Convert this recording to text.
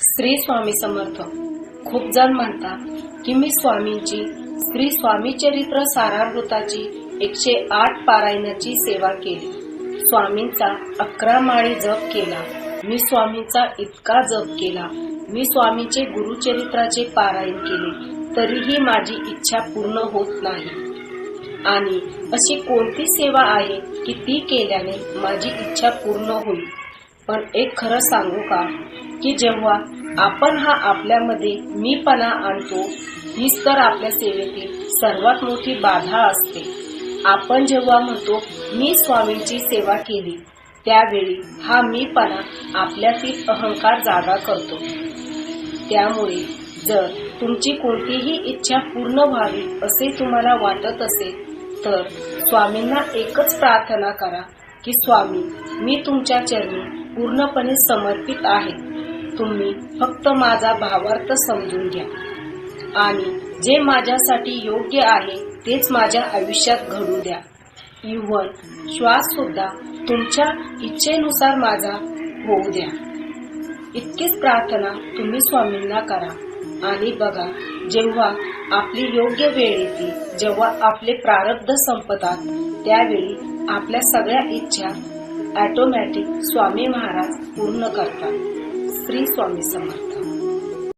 श्री स्वामी समर्थ. खूप जण म्हणतात की मी स्वामींची श्री स्वामी चरित्र सारामृताची एकशे आठ पारायणाची सेवा केली. स्वामींचा अकरा माळी जप केला. मी स्वामींचा इतका जप केला. मी स्वामीचे गुरुचरित्राचे पारायण केले. तरीही माझी इच्छा पूर्ण होत नाही. आणि अशी कोणती सेवा आहे की ती केल्याने माझी इच्छा पूर्ण होईल? पण एक खरं सांगू का? की जेव्हा आपण हा आपल्यामध्ये मीपणा आणतो हीच तर आपल्या सेवेतील सर्वात मोठी बाधा असते. आपण जेव्हा म्हणतो मी स्वामींची सेवा केली त्यावेळी हा मीपणा आपल्यातील अहंकार जागा करतो. त्यामुळे जर तुमची कोणतीही इच्छा पूर्ण व्हावी असे तुम्हाला वाटत असेल तर स्वामींना एकच प्रार्थना करा की स्वामी मी तुमच्या चरणी पूर्णपणे समर्पित आहे. तुम्ही फक्त माझा भावार्थ समजून घ्या. आणि जे माझ्यासाठी योग्य आहे तेच माझ्या आयुष्यात घडू द्या. इव्हन श्वास सुद्धा तुमच्या इच्छेनुसार माझा होऊ द्या. इतकीच प्रार्थना तुम्ही स्वामींना करा. आणि बघा जेव्हा आपली योग्य वेळ येते जेव्हा आपले प्रारब्ध संपतात त्यावेळी आपल्या सगळ्या इच्छा ऑटोमॅटिक स्वामी महाराज पूर्ण करतात. श्री स्वामी समर्थ.